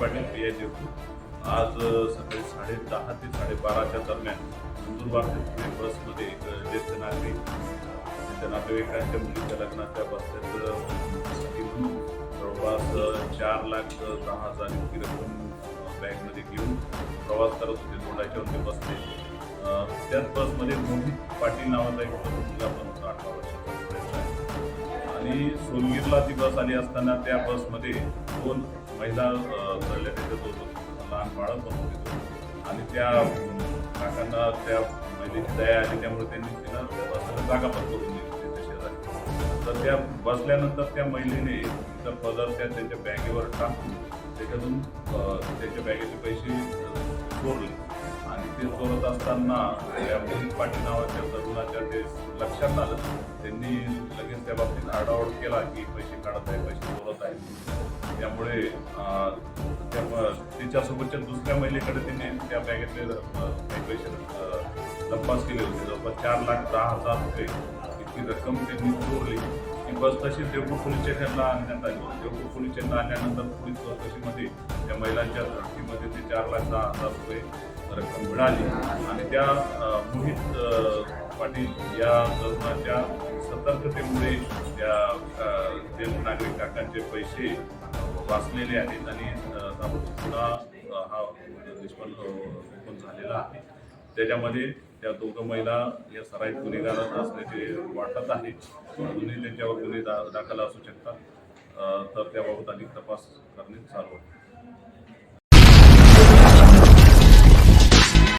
आज सकाळी साडे दहा ते साडेबाराच्या दरम्यान नंदुरबार ते पुणे बसमध्ये एक ज्येष्ठ नागरिक त्यांच्या नातेवाईकांच्या मुलीच्या लग्नाच्या बसण्यासाठी जवळपास चार लाख दहा हजार इतकी रक्कम बँकमध्ये बॅगमध्ये घेऊन प्रवास करत होते. जोडायच्या ते बसले त्याच बसमध्ये मोहित पाटील नावाचा एक मुलगा पण होता अठरा वर्षाचा. आणि सोनगीरला ती बस आली असताना त्या बसमध्ये दोन महिला चढल्या त्याच्या दोन लहान बाळं पण होते. आणि त्या काकांना त्या महिलेची दया आली त्यामुळे त्यांनी तिला बसायला जागा पण करून दिली शेजारी. तर त्या बसल्यानंतर त्या महिलेने तिचा पदर त्या त्यांच्या बॅगेवर टाकून त्याच्यातून त्याच्या बॅगेचे पैसे चोरले. ते चोरत असताना त्या पाटील नावाच्या तरुणाच्या ते लक्षात आलं. त्यांनी लगेच त्या बाबतीत आरडाओरड केला की पैसे काढत आहे पैसे जोडत आहे. त्यामुळे त्या तिच्यासोबतच्या दुसऱ्या महिलेकडे तिने त्या बॅगेतले काही पैसे तपास केले होते. जवळपास चार लाख दहा हजार रुपये इतकी रक्कम त्यांनी चोरली. बस तशी देवपूर पोलीस स्टेशनला आणण्यात आली. देवपूर पोलीस स्टेशनला आणल्यानंतर पोलीस चौकशीमध्ये त्या महिलांच्या धर्तीमध्ये ते चार लाख दहा हजार रुपये रक्कम मिळाली. आणि त्या मोहित पाटील या तरुणाच्या सतर्कतेमुळे त्या ज्येष्ठ नागरिक काकांचे पैसे वाचलेले आहेत आणि पुन्हा हा निष्पन्न ओपन झालेला आहे. त्याच्यामध्ये त्या दोघं महिला या सराईत गुन्हेगार असल्याचे वाटत आहे. अजूनही त्यांच्यावर गुन्हे दा दाखल असू शकतात. तर त्याबाबत अधिक तपास करणे चालू आहे.